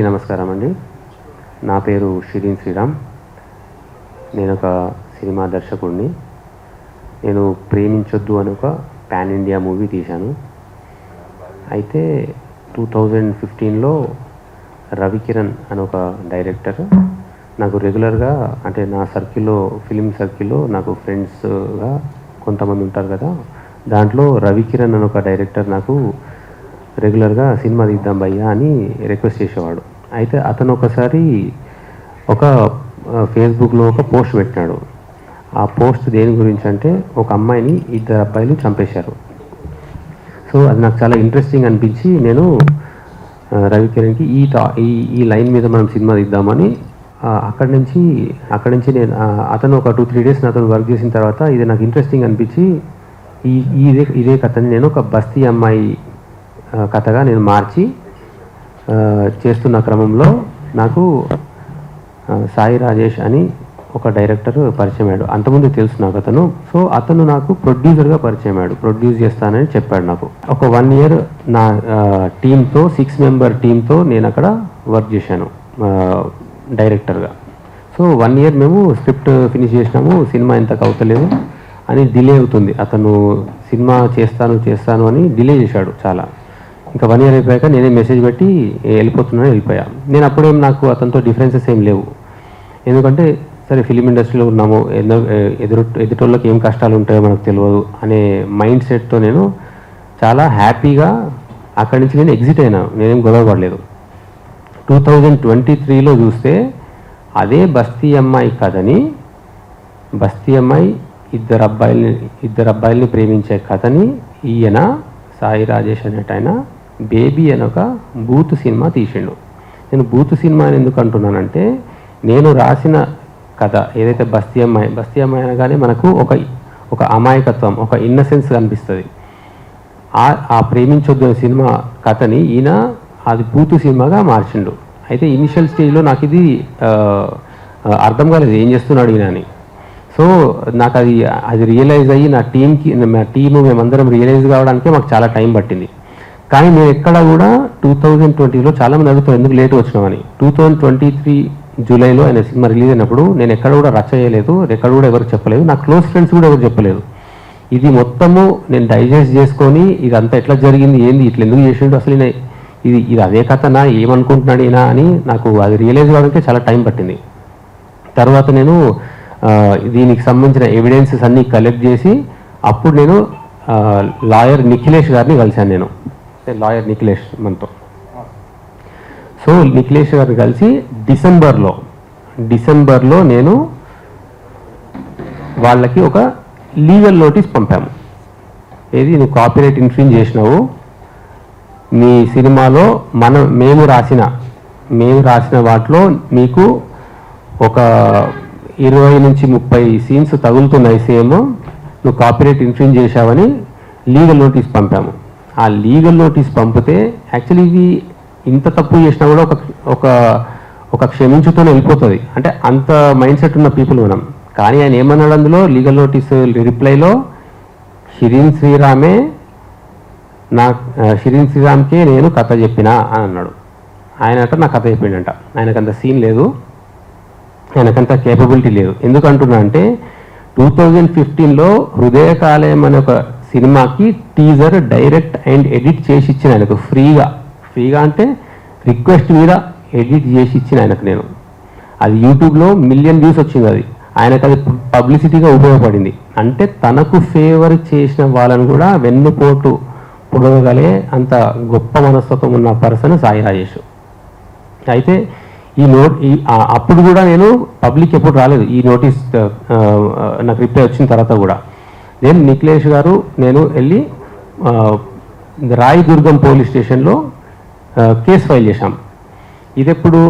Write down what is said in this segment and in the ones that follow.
అందరికీ నమస్కారం అండి నా పేరు షిరీన్ శ్రీరామ్. నేను ఒక సినిమా దర్శకుడిని. నేను ప్రేమించొద్దు అని ఒక పాన్ ఇండియా మూవీ తీశాను. అయితే టూ థౌజండ్ ఫిఫ్టీన్లో రవికిరణ్ అని ఒక డైరెక్టర్ నాకు రెగ్యులర్గా అంటే నా సర్కిల్లో ఫిలిం సర్కిల్లో నాకు ఫ్రెండ్స్గా కొంతమంది ఉంటారు కదా దాంట్లో రవికిరణ్ అని ఒక డైరెక్టర్ నాకు రెగ్యులర్గా సినిమా తీద్దాం భయ్యా అని రిక్వెస్ట్ చేసేవాడు. అయితే అతను ఒకసారి ఒక ఫేస్బుక్లో ఒక పోస్ట్ పెట్టినాడు. ఆ పోస్ట్ దేని గురించి అంటే ఒక అమ్మాయిని ఇద్దరు అబ్బాయిలు చంపేశారు. సో అది నాకు చాలా ఇంట్రెస్టింగ్ అనిపించి నేను రవికిరణ్కి ఈ టా ఈ ఈ లైన్ మీద మనం సినిమా తీద్దామని అక్కడి నుంచి అక్కడి నుంచి నేను అతను ఒక టూ త్రీ డేస్ నాతో వర్క్ చేసిన తర్వాత ఇది నాకు ఇంట్రెస్టింగ్ అనిపించి ఈ ఇదే ఇదే కథని నేను ఒక బస్తీ అమ్మాయి కథగా నేను మార్చి చేస్తున్న క్రమంలో నాకు సాయి రాజేష్ అని ఒక డైరెక్టర్ పరిచయం అయ్యాడు. అంతకుముందు తెలుసు నాకు అతను. సో అతను నాకు ప్రొడ్యూసర్గా పరిచయం అయ్యాడు. ప్రొడ్యూస్ చేస్తానని చెప్పాడు నాకు. ఒక వన్ ఇయర్ నా టీంతో సిక్స్ మెంబర్ టీంతో నేను అక్కడ వర్క్ చేశాను డైరెక్టర్గా. సో వన్ ఇయర్ మేము స్క్రిప్ట్ ఫినిష్ చేసినాము. సినిమా ఇంతకు అవుతలేదు అని డిలే అవుతుంది. అతను సినిమా చేస్తాను చేస్తాను అని డిలే చేశాడు చాలా. ఇంకా వన్ ఇయర్ అయిపోయాక నేనే మెసేజ్ పెట్టి వెళ్ళిపోతున్నాను వెళ్ళిపోయా. నేను అప్పుడేం నాకు అతనితో డిఫరెన్సెస్ ఏం లేవు. ఎందుకంటే సరే ఫిలిం ఇండస్ట్రీలో ఉన్నాము ఎన్నో ఎదురు ఎదుటోళ్ళకి ఏం కష్టాలు ఉంటాయో మనకు తెలియదు అనే మైండ్ సెట్తో నేను చాలా హ్యాపీగా అక్కడి నుంచి నేను ఎగ్జిట్ అయినా. నేనేం గొడవ పడలేదు. టూ థౌజండ్ ట్వంటీ త్రీలో చూస్తే అదే బస్తీ అమ్మాయి కథని బస్తీ అమ్మాయి ఇద్దరు అబ్బాయిల్ని ఇద్దరు అబ్బాయిల్ని ప్రేమించే కథని ఈయన సాయి రాజేష్ అనేట ఆయన బేబీ అని ఒక బూత్ సినిమా తీసిండు. నేను బూత్ సినిమా అని ఎందుకు అంటున్నానంటే నేను రాసిన కథ ఏదైతే బస్తీ అమ్మాయి బస్తీ అమ్మాయి అనగానే మనకు ఒక ఒక అమాయకత్వం ఒక ఇన్నసెన్స్ కనిపిస్తుంది. ఆ ఆ ప్రేమించొద్దు సినిమా కథని ఈయన అది బూతు సినిమాగా మార్చిండు. అయితే ఇనిషియల్ స్టేజ్లో నాకు ఇది అర్థం కాలేదు ఏం చేస్తున్నాడు ఈయన అని. సో నాకు అది అది రియలైజ్ అయ్యి నా టీంకి మా టీము మేమందరం రియలైజ్ కావడానికే మాకు చాలా టైం పట్టింది. కానీ నేను ఎక్కడ కూడా టూ థౌజండ్ ట్వంటీలో చాలామంది అడుగుతారు ఎందుకు లేట్ వచ్చినామని టూ థౌజండ్ ట్వంటీ త్రీ జూలైలో ఆయన సినిమా రిలీజ్ అయినప్పుడు నేను ఎక్కడ కూడా రచ్చ చేయలేదు ఎక్కడ కూడా ఎవరు చెప్పలేదు నా క్లోజ్ ఫ్రెండ్స్ కూడా ఎవరు చెప్పలేదు. ఇది మొత్తము నేను డైజెస్ట్ చేసుకొని ఇదంతా ఎట్లా జరిగింది ఏంది ఇట్లా ఎందుకు చేసిండు అసలు ఇది ఇది అదే కథనా ఏమనుకుంటున్నాడు ఈయన అని నాకు అది రియలైజ్ కావడానికి చాలా టైం పట్టింది. తర్వాత నేను దీనికి సంబంధించిన ఎవిడెన్సెస్ అన్నీ కలెక్ట్ చేసి అప్పుడు నేను లాయర్ నిఖిలేష్ గారిని కలిశాను నేను. లాయర్ నిఖిలేష్ మనతో. సో నిఖిలేష్ గారు కలిసి డిసెంబర్లో డిసెంబర్లో నేను వాళ్ళకి ఒక లీగల్ నోటీస్ పంపాము. ఏది? నువ్వు కాపీరైట్ ఇన్ఫ్రింజ్ చేసినావు. మీ సినిమాలో మనం మేము రాసిన మేము రాసిన వాటిలో మీకు ఒక ఇరవై నుంచి ముప్పై సీన్స్ తగులుతున్నాయి సేమ్. నువ్వు కాపీరైట్ ఇన్ఫ్రింజ్ చేశావని లీగల్ నోటీస్ పంపాము. ఆ లీగల్ నోటీస్ పంపితే యాక్చువల్లీ ఇవి ఇంత తప్పు చేసినా కూడా ఒక ఒక ఒక క్షమించుతూనే వెళ్ళిపోతుంది. అంటే అంత మైండ్ సెట్ ఉన్న పీపుల్ మనం. కానీ ఆయన ఏమన్నాడు అందులో? లీగల్ నోటీస్ రిప్లైలో షిరీన్ శ్రీరామే నా షిరీన్ శ్రీరామ్కే నేను కథ చెప్పిన అని అన్నాడు. ఆయన అట నా కథ చెప్పిండంట. ఆయనకంత సీన్ లేదు. ఆయనకంత కేపబిలిటీ లేదు. ఎందుకంటున్నా అంటే టూ థౌజండ్ ఫిఫ్టీన్లో హృదయకాలయం అనే ఒక సినిమాకి టీజర్ డైరెక్ట్ అండ్ ఎడిట్ చేసి ఇచ్చిన ఆయనకు ఫ్రీగా. ఫ్రీగా అంటే రిక్వెస్ట్ మీద ఎడిట్ చేసి ఇచ్చిన ఆయనకు నేను. అది యూట్యూబ్లో మిలియన్ వ్యూస్ వచ్చింది అది. ఆయనకు అది పబ్లిసిటీగా ఉపయోగపడింది. అంటే తనకు ఫేవర్ చేసిన వాళ్ళని కూడా వెన్నుపోటు పొడవగలే అంత గొప్ప మనస్తత్వం ఉన్న పర్సన్ సాయి రాజేష్. అయితే ఈ నోట్ ఈ అప్పుడు కూడా నేను పబ్లిక్ ఎప్పుడు రాలేదు. ఈ నోటీస్ నాకు రిప్లై వచ్చిన తర్వాత కూడా. నేను నిఖిలేష్ గారు నేను వెళ్ళి ఆ, రాయదుర్గం పోలీస్ స్టేషన్లో కేసు ఫైల్ చేశాం. ఇది ఎప్పుడు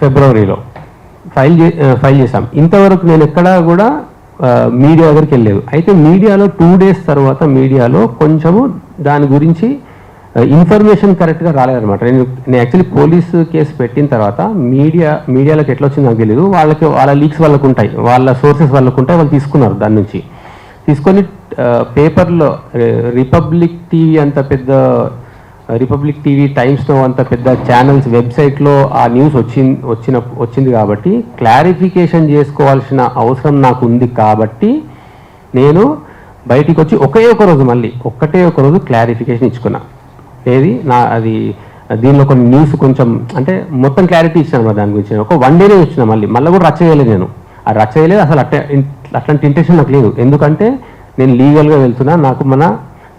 ఫిబ్రవరిలో. ఫైల్ చే ఫైల్ చేశాం. ఇంతవరకు నేను ఎక్కడా కూడా మీడియా దగ్గరికి వెళ్ళలేదు. అయితే మీడియాలో టూ డేస్ తర్వాత మీడియాలో కొంచెము దాని గురించి ఇన్ఫర్మేషన్ కరెక్ట్గా రాలేదనమాట నేను నేను యాక్చువల్లీ పోలీసు కేసు పెట్టిన తర్వాత మీడియా మీడియాలోకి ఎట్లా వచ్చిందో నాకు తెలియదు వాళ్ళకి వాళ్ళ లీక్స్ వాళ్ళకు ఉంటాయి. వాళ్ళ సోర్సెస్ వాళ్ళకు ఉంటాయి. వాళ్ళు తీసుకున్నారు దాని నుంచి. తీసుకొని పేపర్లో రిపబ్లిక్ టీవీ అంత పెద్ద రిపబ్లిక్ టీవీ టైమ్స్ నో అంత పెద్ద ఛానల్స్ వెబ్సైట్లో ఆ న్యూస్ వచ్చింది వచ్చిన వచ్చింది కాబట్టి క్లారిఫికేషన్ చేసుకోవాల్సిన అవసరం నాకు ఉంది కాబట్టి నేను బయటికి వచ్చి ఒకే ఒక రోజు మళ్ళీ ఒక్కటే ఒక రోజు క్లారిఫికేషన్ ఇచ్చుకున్నా. ఏది? నా అది దీనిలో కొన్ని న్యూస్ కొంచెం అంటే మొత్తం క్లారిటీ ఇచ్చాను దాని గురించి. ఒక వన్ డేనే వచ్చిన మళ్ళీ. మళ్ళీ కూడా రచ్చ చేయలేదు నేను. ఆ రచ్చ చేయలేదు అసలు అట్టే అట్లాంటి ఇంటెన్షన్ నాకు లేదు. ఎందుకంటే నేను లీగల్గా వెళ్తున్నా నాకు మన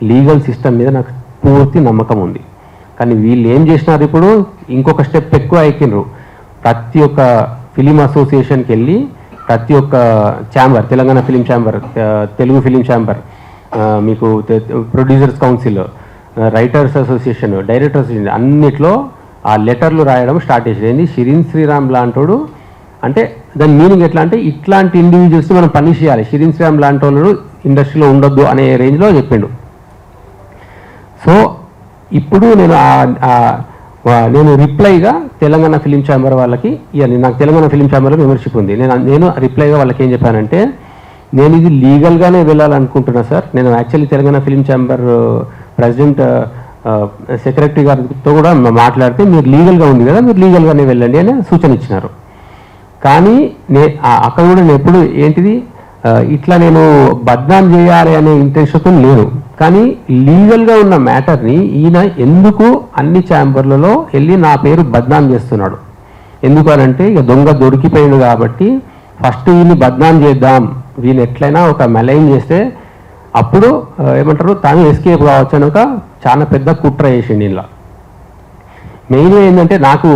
లీగల్ సిస్టమ్ మీద నాకు పూర్తి నమ్మకం ఉంది. కానీ వీళ్ళు ఏం చేసినారు ఇప్పుడు? ఇంకొక స్టెప్ ఎక్కువ ఎక్కినరు ప్రతి ఒక్క ఫిలిం అసోసియేషన్కి వెళ్ళి ప్రతి ఒక్క chamber Telangana film chamber Telugu film chamber మీకు producers council writers association directors అన్నిట్లో ఆ లెటర్లు రాయడం స్టార్ట్ చేసేది. ఏంది? షిరిన్ శ్రీరామ్ లాంటోడు అంటే దాని మీనింగ్ ఎట్లా అంటే ఇట్లాంటి ఇండివిజువల్స్ని మనం పనిష్ చేయాలి. షిరిన్ శ్రీరామ్ లాంటి వాళ్ళు ఇండస్ట్రీలో ఉండొద్దు అనే రేంజ్లో చెప్పిండు. సో ఇప్పుడు నేను నేను రిప్లైగా తెలంగాణ ఫిలిం ఛాంబర్ వాళ్ళకి ఇవ్వాలి నాకు తెలంగాణ ఫిలిం ఛాంబర్లో మెంబర్షిప్ ఉంది. నేను నేను రిప్లైగా వాళ్ళకి ఏం చెప్పానంటే నేను ఇది లీగల్గానే వెళ్ళాలనుకుంటున్నా సార్. నేను actually Telangana film chamber president secretary గారితో కూడా మాట్లాడితే మీరు లీగల్గా ఉంది కదా మీరు లీగల్గానే వెళ్ళండి అని సూచన ఇచ్చినారు. కానీ నే అక్కడ కూడా నేను ఎప్పుడు ఏంటిది? ఇట్లా నేను బద్నాం చేయాలి అనే ఇంటెన్షన్తో లేను. కానీ లీగల్గా ఉన్న మ్యాటర్ని ఈయన ఎందుకు అన్ని ఛాంబర్లలో వెళ్ళి నా పేరు బద్నాం చేస్తున్నాడు? ఎందుకు ఇక దొంగ దొరికిపోయాడు కాబట్టి ఫస్ట్ వీళ్ళని బద్నాం చేద్దాం. వీళ్ళు ఎట్లయినా ఒక మెలైన్ చేస్తే అప్పుడు ఏమంటారు తాను ఎస్కేప్ కావచ్చు అని ఒక చాలా పెద్ద కుట్ర చేసిండు ఇలా మెయిన్ ఏంటంటే నాకు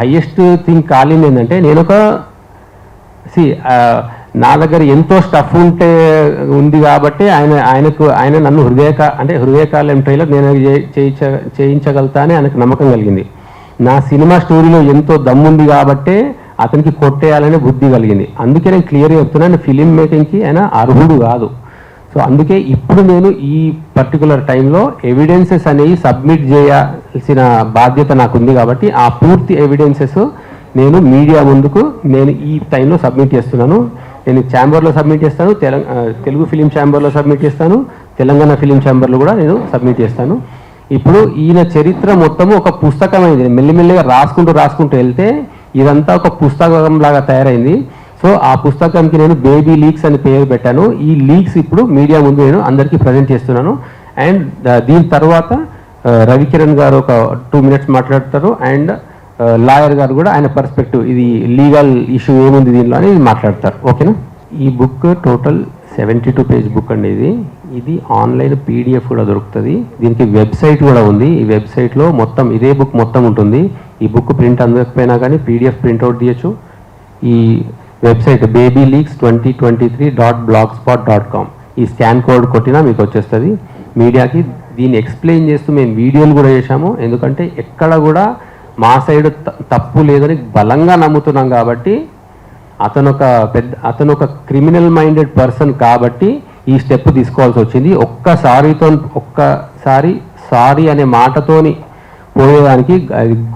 హైయెస్ట్ థింగ్ కాలింది ఏంటంటే నేను ఒక సి నా దగ్గర ఎంతో స్టఫ్ ఉంటే ఉంది కాబట్టి ఆయన ఆయనకు ఆయన నన్ను హృదయక అంటే హృదయకాలం ట్రైలర్ నేను అది చేయించ చేయించగలుగుతా అని ఆయనకు నమ్మకం కలిగింది. నా సినిమా స్టోరీలో ఎంతో దమ్ముంది కాబట్టే అతనికి కొట్టేయాలనే బుద్ధి కలిగింది. అందుకే నేను క్లియర్గా చెప్తున్నాను ఫిలిం మేకింగ్కి ఆయన అర్హుడు కాదు. సో అందుకే ఇప్పుడు నేను ఈ పర్టికులర్ టైంలో ఎవిడెన్సెస్ అనేవి సబ్మిట్ చేయాల్సిన బాధ్యత నాకు ఉంది కాబట్టి ఆ పూర్తి ఎవిడెన్సెస్ నేను మీడియా ముందుకు నేను ఈ టైంలో సబ్మిట్ చేస్తున్నాను. నేను ఛాంబర్లో సబ్మిట్ చేస్తాను తెలుగు ఫిలిం ఛాంబర్లో సబ్మిట్ చేస్తాను తెలంగాణ ఫిలిం ఛాంబర్లో కూడా నేను సబ్మిట్ చేస్తాను. ఇప్పుడు ఈయన చరిత్ర మొత్తము ఒక పుస్తకం అయింది మెల్లిమెల్లిగా రాసుకుంటూ రాసుకుంటూ వెళ్తే ఇదంతా ఒక పుస్తకం లాగా తయారైంది. సో ఆ పుస్తకానికి నేను బేబీ లీక్స్ అని పేరు పెట్టాను. ఈ లీక్స్ ఇప్పుడు మీడియా ముందు నేను అందరికీ ప్రజెంట్ చేస్తున్నాను. అండ్ దీని తర్వాత రవికిరణ్ గారు ఒక టూ మినిట్స్ మాట్లాడతారు. అండ్ లాయర్ గారు కూడా ఆయన పర్స్పెక్టివ్ ఇది లీగల్ ఇష్యూ ఏముంది దీనిలో అని మాట్లాడతారు. ఓకేనా? ఈ book total seventy two page book అండి ఇది. ఇది ఆన్లైన్ పీడిఎఫ్ కూడా దొరుకుతుంది. దీనికి వెబ్సైట్ కూడా ఉంది. ఈ వెబ్సైట్లో మొత్తం ఇదే బుక్ మొత్తం ఉంటుంది. ఈ బుక్ ప్రింట్ అందకపోయినా కానీ పీడిఎఫ్ ప్రింట్అవుట్ తీయచ్చు. ఈ website baby leaks twenty twenty three dot blog spot dot com ఈ స్కాన్ కోడ్ కొట్టినా మీకు వచ్చేస్తుంది. మీడియాకి దీన్ని ఎక్స్ప్లెయిన్ చేస్తూ మేము వీడియోలు కూడా చేశాము. ఎందుకంటే ఎక్కడ కూడా మా సైడ్ తప్పు లేదని బలంగా నమ్ముతున్నాం కాబట్టి అతను ఒక పెద్ద అతను ఒక క్రిమినల్ మైండెడ్ పర్సన్ కాబట్టి ఈ స్టెప్ తీసుకోవాల్సి వచ్చింది. ఒక్కసారితో ఒక్కసారి సారీ అనే మాటతోని పోయేదానికి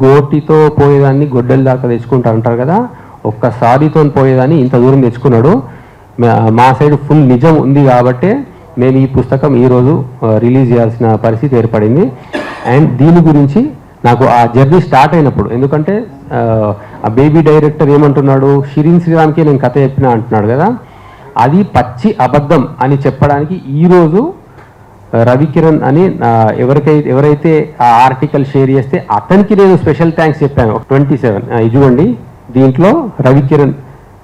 గోటితో పోయేదాన్ని గొడ్డల దాకా తెచ్చుకుంటా అంటారు కదా ఒక్కసారితో పోయేదని ఇంత దూరం తెచ్చుకున్నాడు. మా- సైడ్ ఫుల్ నిజం ఉంది కాబట్టే మేము ఈ పుస్తకం ఈరోజు రిలీజ్ చేయాల్సిన పరిస్థితి ఏర్పడింది. అండ్ దీని గురించి నాకు ఆ జర్నీ స్టార్ట్ అయినప్పుడు ఎందుకంటే ఆ, బేబీ డైరెక్టర్ ఏమంటున్నాడు షిరిన్ శ్రీరామ్కి నేను కథ చెప్పిన అంటున్నాడు కదా. అది పచ్చి అబద్ధం అని చెప్పడానికి ఈరోజు రవికిరణ్ అని ఎవరికైతే ఎవరైతే ఆ ఆర్టికల్ షేర్ చేస్తే అతనికి నేను స్పెషల్ థ్యాంక్స్ చెప్పాను. ట్వంటీ సెవెన్ ఇదిగోండి దీంట్లో రవికిరణ్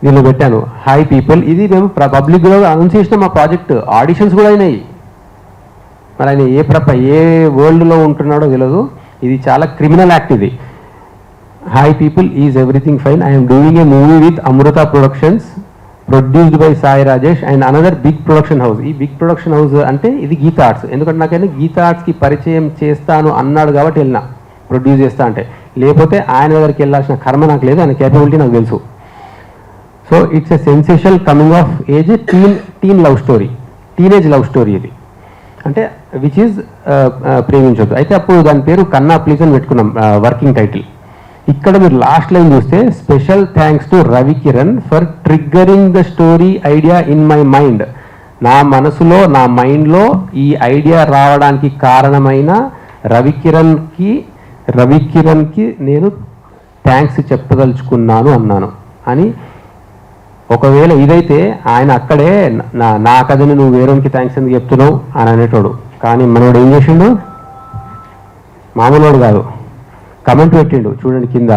వీళ్ళు పెట్టాను. హాయ్ పీపుల్ ఇది మేము పబ్లిక్లో అనౌన్స్ చేసిన మా ప్రాజెక్ట్ ఆడిషన్స్ కూడా అయినాయి. మరి ఆయన ఏ ప్రప ఏ వరల్డ్లో ఉంటున్నాడో తెలియదు ఇది చాలా క్రిమినల్ యాక్ట్ ఇది. Hi people is everything fine I'm doing a movie with Amrutha productions produced by Sai Rajesh and another big production house ఈ బిగ్ ప్రొడక్షన్ హౌస్ అంటే ఇది గీతా ఆర్ట్స్ ఎందుకంటే నాకైనా గీతా ఆర్ట్స్కి పరిచయం చేస్తాను అన్నాడు కాబట్టి వెళ్ళిన. ప్రొడ్యూస్ చేస్తా అంటే. లేకపోతే ఆయన దగ్గరికి వెళ్ళాల్సిన కర్మ నాకు లేదు ఆయన కేపబిలిటీ నాకు తెలుసు. So it's a sensational coming of age teen teen love story teenage love story ఇది. అంటే విచ్ ఈజ్ uh, uh, ప్రేమించొద్దు. అయితే అప్పుడు దాని పేరు కన్నా ప్లీజ్ అని పెట్టుకున్నాం uh, వర్కింగ్ టైటిల్ ఇక్కడ మీరు లాస్ట్ లైన్ చూస్తే special thanks to Ravi Kiran for triggering the story idea in my mind నా మనసులో నా మైండ్లో ఈ ఐడియా రావడానికి కారణమైన రవికిరణ్కి రవికిరణ్కి నేను థ్యాంక్స్ చెప్పదలుచుకున్నాను అన్నాను. అని ఒకవేళ ఇదైతే ఆయన అక్కడే నా నా కథని నువ్వు వేరేకి థ్యాంక్స్ ఎందుకు చెప్తున్నావు అని అనేటోడు. కానీ మనోడు ఏం చేసిండు? మామూలుడు కాదు. కమెంట్ పెట్టిండు చూడండి కింద.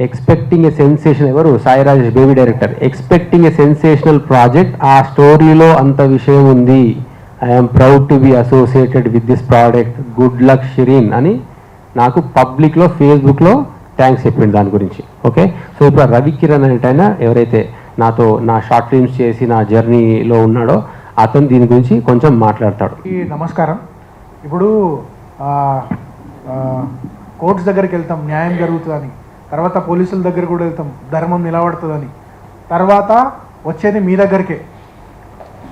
ఎక్స్పెక్టింగ్ ఎ సెన్సేషన్ ఎవరు? Sai Rajesh baby director expecting a sensational project ఆ స్టోరీలో అంత విషయం ఉంది. I'm proud to be associated with this product good luck Shireen అని నాకు పబ్లిక్లో ఫేస్బుక్లో థ్యాంక్స్ చెప్పిండు దాని గురించి ఓకే సో ఇప్పుడు రవి కిరణ్ అనేటైనా ఎవరైతే నాతో నా షార్ట్ ఫిల్మ్స్ చేసి నా జర్నీలో ఉన్నాడో అతను దీని గురించి కొంచెం మాట్లాడతాడు. ఈ నమస్కారం. ఇప్పుడు కోర్ట్స్ దగ్గరికి వెళ్తాం న్యాయం జరుగుతుందని. తర్వాత పోలీసుల దగ్గర కూడా వెళ్తాం ధర్మం నిలబడుతుందని. తర్వాత వచ్చేది మీ దగ్గరికే.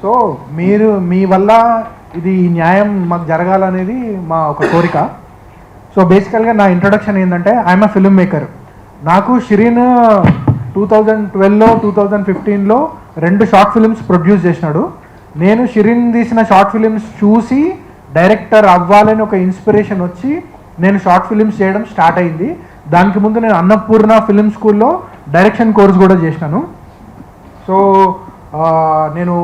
సో మీరు మీ వల్ల ఇది న్యాయం మాకు జరగాలనేది మా ఒక కోరిక. సో బేసికల్గా నా ఇంట్రొడక్షన్ ఏంటంటే ఐఎమ్ అ ఫిల్మ్ మేకర్ నాకు షిరీన్ టూ థౌజండ్ ట్వెల్వ్లో టూ థౌజండ్ ఫిఫ్టీన్లో రెండు షార్ట్ ఫిలిమ్స్ ప్రొడ్యూస్ చేసినాడు. నేను షిరీన్ తీసిన షార్ట్ ఫిలిమ్స్ చూసి డైరెక్టర్ అవ్వాలని ఒక ఇన్స్పిరేషన్ వచ్చి నేను షార్ట్ ఫిలిమ్స్ చేయడం స్టార్ట్ అయింది. దానికి ముందు నేను అన్నపూర్ణ ఫిలిం స్కూల్లో డైరెక్షన్ కోర్స్ కూడా చేసినాను. సో uh, నేను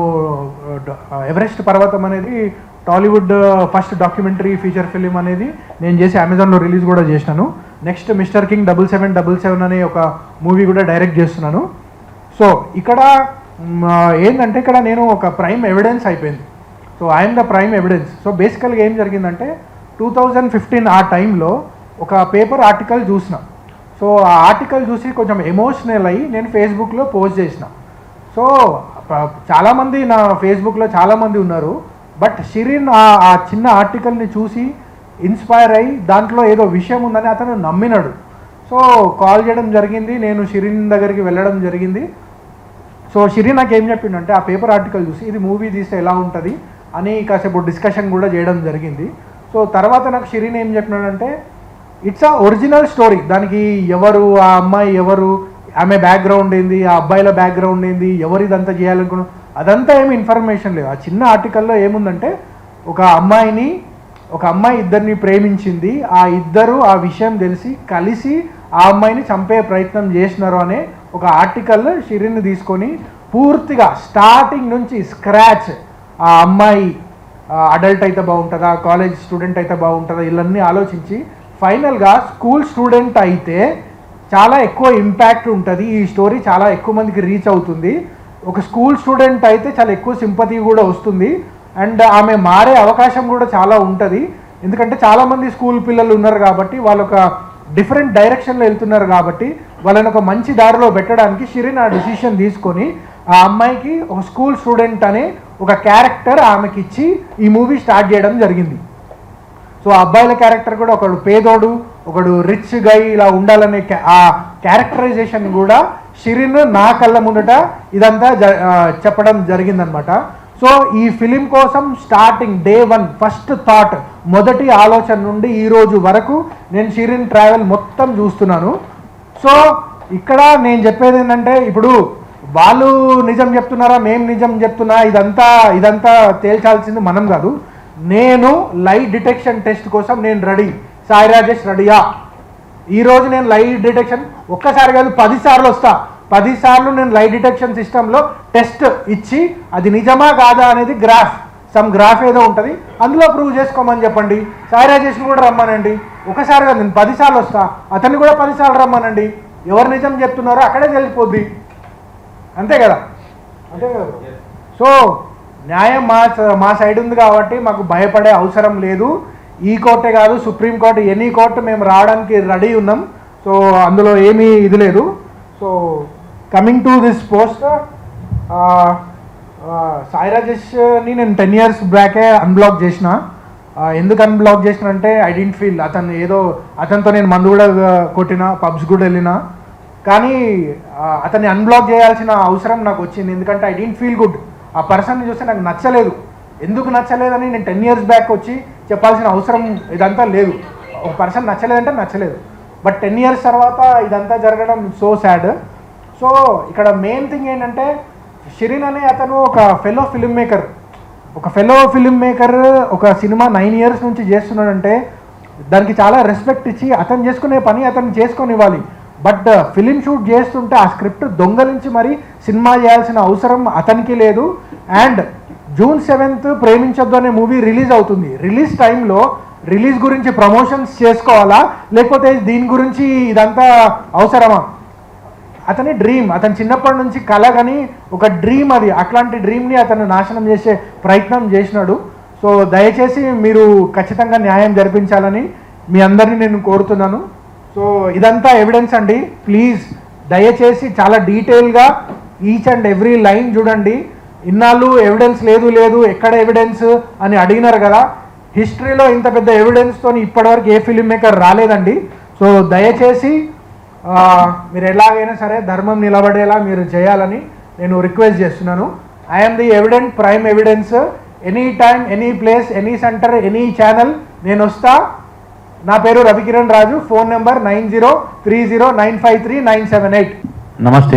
uh, ఎవరెస్ట్ uh, పర్వతం అనేది Tollywood first documentary feature film అనేది నేను చేసి అమెజాన్లో రిలీజ్ కూడా చేసినాను. Next mister king double seven double seven అనే ఒక మూవీ కూడా డైరెక్ట్ చేస్తున్నాను. సో ఇక్కడ ఏంటంటే ఇక్కడ నేను ఒక ప్రైమ్ ఎవిడెన్స్ అయిపోయింది. So I'm the prime evidence so బేసికల్గా ఏం జరిగిందంటే టూ థౌజండ్ ఫిఫ్టీన్ ఆ టైంలో ఒక పేపర్ ఆర్టికల్ చూసిన. సో ఆ ఆర్టికల్ చూసి కొంచెం ఎమోషనల్ అయ్యి నేను ఫేస్బుక్లో పోస్ట్ చేసిన. సో చాలామంది నా ఫేస్బుక్లో చాలామంది ఉన్నారు. బట్ షిరిన్ ఆ చిన్న ఆర్టికల్ని చూసి ఇన్స్పైర్ అయ్యి దాంట్లో ఏదో విషయం ఉందని అతను నమ్మినాడు. సో కాల్ చేయడం జరిగింది నేను షిరిన్ దగ్గరికి వెళ్ళడం జరిగింది. సో షిరిన్ నాకు ఏం చెప్పిండంటే ఆ పేపర్ ఆర్టికల్ చూసి ఇది మూవీ తీస్తే ఎలా ఉంటుంది? అని కాసేపు డిస్కషన్ కూడా చేయడం జరిగింది. సో తర్వాత నాకు షిరిన్ ఏం చెప్పినాడంటే ఇట్స్ ఆ ఒరిజినల్ స్టోరీ దానికి ఎవరు ఆ అమ్మాయి ఎవరు ఆమె బ్యాక్గ్రౌండ్ ఏంది ఆ అబ్బాయిల బ్యాక్గ్రౌండ్ ఏంది ఎవరు ఇదంతా చేయాలనుకున్నా అదంతా ఏమి ఇన్ఫర్మేషన్ లేదు ఆ చిన్న ఆర్టికల్లో ఏముందంటే ఒక అమ్మాయిని ఒక అమ్మాయి ఇద్దరిని ప్రేమించింది. ఆ ఇద్దరు ఆ విషయం తెలిసి కలిసి ఆ అమ్మాయిని చంపే ప్రయత్నం చేసినారు అనే ఒక ఆర్టికల్ షిరిన్ తీసుకొని పూర్తిగా స్టార్టింగ్ నుంచి స్క్రాచ్ ఆ అమ్మాయి అడల్ట్ అయితే బాగుంటుందా కాలేజ్ స్టూడెంట్ అయితే బాగుంటుందా ఇవన్నీ ఆలోచించి ఫైనల్గా స్కూల్ స్టూడెంట్ అయితే చాలా ఎక్కువ ఇంపాక్ట్ ఉంటుంది. ఈ స్టోరీ చాలా ఎక్కువ మందికి రీచ్ అవుతుంది. ఒక స్కూల్ స్టూడెంట్ అయితే చాలా ఎక్కువ సింపతి కూడా వస్తుంది. అండ్ ఆమె మారే అవకాశం కూడా చాలా ఉంటుంది. ఎందుకంటే చాలామంది స్కూల్ పిల్లలు ఉన్నారు కాబట్టి వాళ్ళు ఒక డిఫరెంట్ డైరెక్షన్లో వెళ్తున్నారు కాబట్టి వాళ్ళని ఒక మంచి దారిలో పెట్టడానికి షిరిన్ ఆ డిసిషన్ తీసుకొని ఆ అమ్మాయికి ఒక స్కూల్ స్టూడెంట్ అనే ఒక క్యారెక్టర్ ఆమెకి ఇచ్చి ఈ మూవీ స్టార్ట్ చేయడం జరిగింది. సో ఆ అబ్బాయిల క్యారెక్టర్ కూడా ఒకడు పేదోడు ఒకడు రిచ్ గై ఇలా ఉండాలనే ఆ క్యారెక్టరైజేషన్ కూడా షిరిన్ నా కళ్ళ ముందట ఇదంతా జ- చెప్పడం జరిగిందనమాట సో ఈ ఫిలిం కోసం starting day one first thought మొదటి ఆలోచన నుండి ఈ రోజు వరకు నేను షిరిన్ ట్రావెల్ మొత్తం చూస్తున్నాను. సో ఇక్కడ నేను చెప్పేది ఏంటంటే ఇప్పుడు వాళ్ళు నిజం చెప్తున్నారా మేము నిజం చెప్తున్నా ఇదంతా ఇదంతా తేల్చాల్సింది మనం కాదు. నేను లైట్ డిటెక్షన్ టెస్ట్ కోసం నేను రెడీ. సాయి రాజేష్ రెడీయా? ఈ రోజు నేను లైట్ డిటెక్షన్ ఒక్కసారి కాదు పది సార్లు వస్తా. పది సార్లు నేను లైట్ డిటెక్షన్ సిస్టంలో టెస్ట్ ఇచ్చి అది నిజమా కాదా అనేది గ్రాఫ్ సమ్ గ్రాఫ్ ఏదో ఉంటుంది అందులో ప్రూవ్ చేసుకోమని చెప్పండి. సాయి రాజేష్ని కూడా రమ్మనండి. ఒకసారి కాదు నేను పది సార్లు వస్తా. అతన్ని కూడా పది సార్లు రమ్మనండి. ఎవరు నిజం చెప్తున్నారో అక్కడే తెలిసిపోద్ది. అంతే కదా? అంతే కదా? సో న్యాయం మా మా సైడ్ ఉంది కాబట్టి మాకు భయపడే అవసరం లేదు. ఈ కోర్టే కాదు సుప్రీం కోర్టు ఎనీ కోర్టు మేము రావడానికి రెడీ ఉన్నాం. సో అందులో ఏమీ ఇది లేదు. So coming to this post Sai రాజేష్ని నేను టెన్ ఇయర్స్ బ్యాకే అన్బ్లాక్ చేసిన. ఎందుకు అన్బ్లాక్ చేసిన అంటే ఐ డెంట్ ఫీల్ అతను ఏదో అతనితో నేను మందు కూడా కొట్టిన పబ్స్ కూడా వెళ్ళిన. కానీ అతన్ని అన్బ్లాక్ చేయాల్సిన అవసరం నాకు వచ్చింది. ఎందుకంటే ఐ డెంట్ ఫీల్ గుడ్ ఆ పర్సన్ని చూస్తే నాకు నచ్చలేదు. ఎందుకు నచ్చలేదని నేను టెన్ ఇయర్స్ బ్యాక్ వచ్చి చెప్పాల్సిన అవసరం ఇదంతా లేదు. ఒక పర్సన్ నచ్చలేదంటే నచ్చలేదు. బట్ టెన్ ఇయర్స్ తర్వాత ఇదంతా జరగడం సో సాడ్ సో ఇక్కడ మెయిన్ థింగ్ ఏంటంటే షిరిన్ అనే అతను ఒక ఫెలో ఫిల్మ్ మేకర్ ఒక ఫెలో ఫిల్మ్ మేకర్ ఒక సినిమా నైన్ ఇయర్స్ నుంచి చేస్తున్నాడంటే దానికి చాలా రెస్పెక్ట్ ఇచ్చి అతను చేసుకునే పని అతను చేసుకొని ఇవ్వాలి బట్ ఫిలిం uh, షూట్ చేస్తుంటే ఆ స్క్రిప్ట్ దొంగలించి మరి సినిమా చేయాల్సిన అవసరం అతనికి లేదు. అండ్ జూన్ సెవెంత్ ప్రేమించొద్దు అనే మూవీ రిలీజ్ అవుతుంది. రిలీజ్ టైంలో రిలీజ్ గురించి ప్రమోషన్స్ చేసుకోవాలా? లేకపోతే దీని గురించి ఇదంతా అవసరమా? అతని డ్రీమ్ అతను చిన్నప్పటి నుంచి కళ కానీ ఒక డ్రీమ్ అది. అట్లాంటి డ్రీమ్ని అతను నాశనం చేసే ప్రయత్నం చేసినాడు. సో దయచేసి మీరు ఖచ్చితంగా న్యాయం జరిపించాలని మీ అందరినీ నేను కోరుతున్నాను. సో ఇదంతా ఎవిడెన్స్ అండి. ప్లీజ్ దయచేసి చాలా డీటెయిల్గా ఈచ్ అండ్ ఎవ్రీ లైన్ చూడండి. ఇన్నాళ్ళు ఎవిడెన్స్ లేదు లేదు ఎక్కడ ఎవిడెన్స్ అని అడిగినారు కదా. హిస్టరీలో ఇంత పెద్ద ఎవిడెన్స్తో ఇప్పటివరకు ఏ ఫిలిం మేకర్ రాలేదండి. సో దయచేసి మీరు ఎలాగైనా సరే ధర్మం నిలబడేలా మీరు చేయాలని నేను రిక్వెస్ట్ చేస్తున్నాను. I'm the evident prime evidence any time any place any centre any channel నేను వస్తా. నా పేరు Ravikiran Raju. Phone number nine zero three zero nine five three nine seven eight నమస్తే.